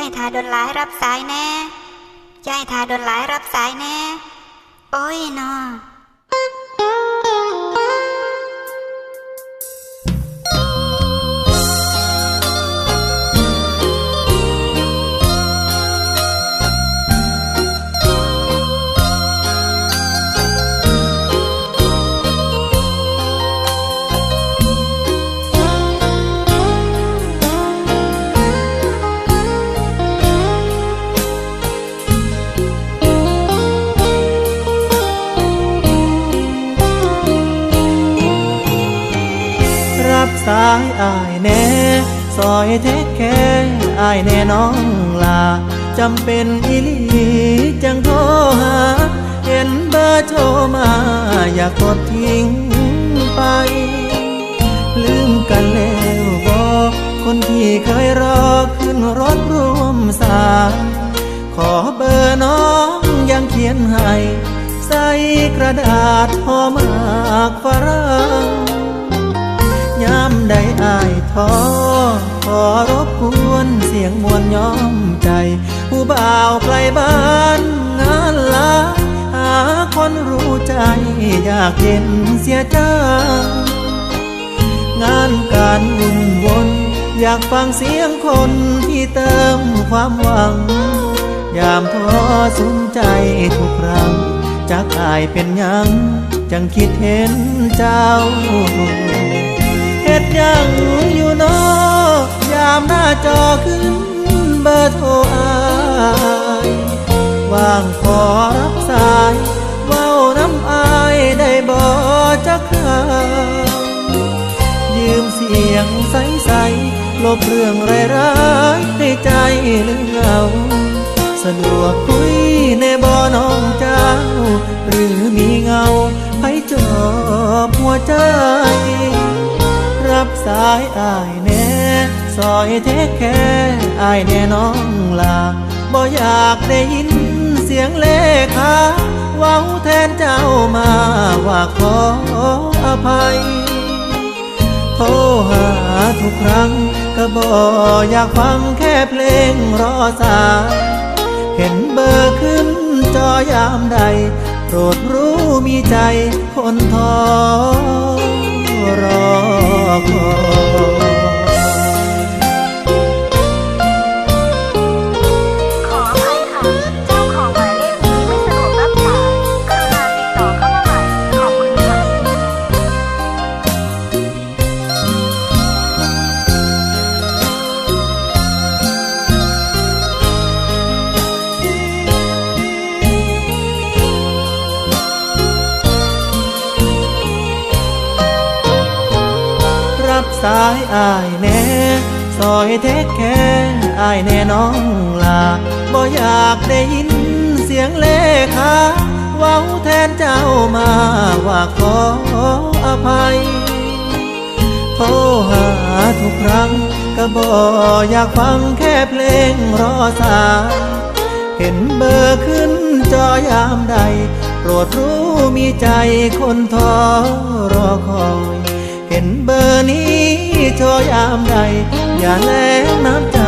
ายทาโดนหลายรับสายแน่ยายทาโดนหลายรับสายแน่ โอ้ยนอายอายแน่ซอยเทคแค่อายแน่น้องลาจำเป็นอีหลีจังโทรหา เห็นเบอร์โทรมา อยากกดทิ้งไป ลืมกันแล้วบอกคนที่เคยรอขึ้นรถร่วมสายขอเบอร์น้องยังเขียนให้ ใส่กระดาษห่อมากฝรั่ง ยามใดอายท้อขอรบกวนเสียงมวลย้อมใจ ผู้บ่าวไกลบ้านงานลาหาคนรู้ใจอยากเห็นเสียจังงานการวุ่นวนอยากฟังเสียงคนที่เติมความหวัง ยามท้อสุมใจทุกครั้งจากอายเป็นยัง จังคิดเห็นเจ้า เฮ็ดยังอยู่นอยามหน้าจอขึ้นเบอร์โทรอายว่างขอรับสายเว้าน้ำอายได้บ่จักครายืมเสียงใสๆลบเรื่องร้ายๆในใจหรือเงาสะดวกคุยในบ่อน้องเจ้า หรือมีเงาให้จอบหัวใจ รับสายอายแน่ซอยเทคแค่อายแน่น้องลาบ่อยากได้ยินเสียงเลขาเว้าแทนเจ้ามาว่าขออภัยโทรหาทุกครั้งก็บอกอยากฟังแค่เพลงรอสายเห็นเบอร์ขึ้นจอยามใดโปรดรู้มีใจคนท้อรอ ค สายอายแน่ซอยเทคแค่อายแน่น้องลาบ่อยากได้ยินเสียงเลขาเว้าแทนเจ้ามาว่าขออภัยโทรหาทุกครั้งก็บอกอยากฟังแค่เพลงรอสายเห็นเบอร์ขึ้นจอยามใด โปรดรู้มีใจคนท้อรอคอย เห็นเบอร์นี้จอยามใด อย่าแลงน้ำใจ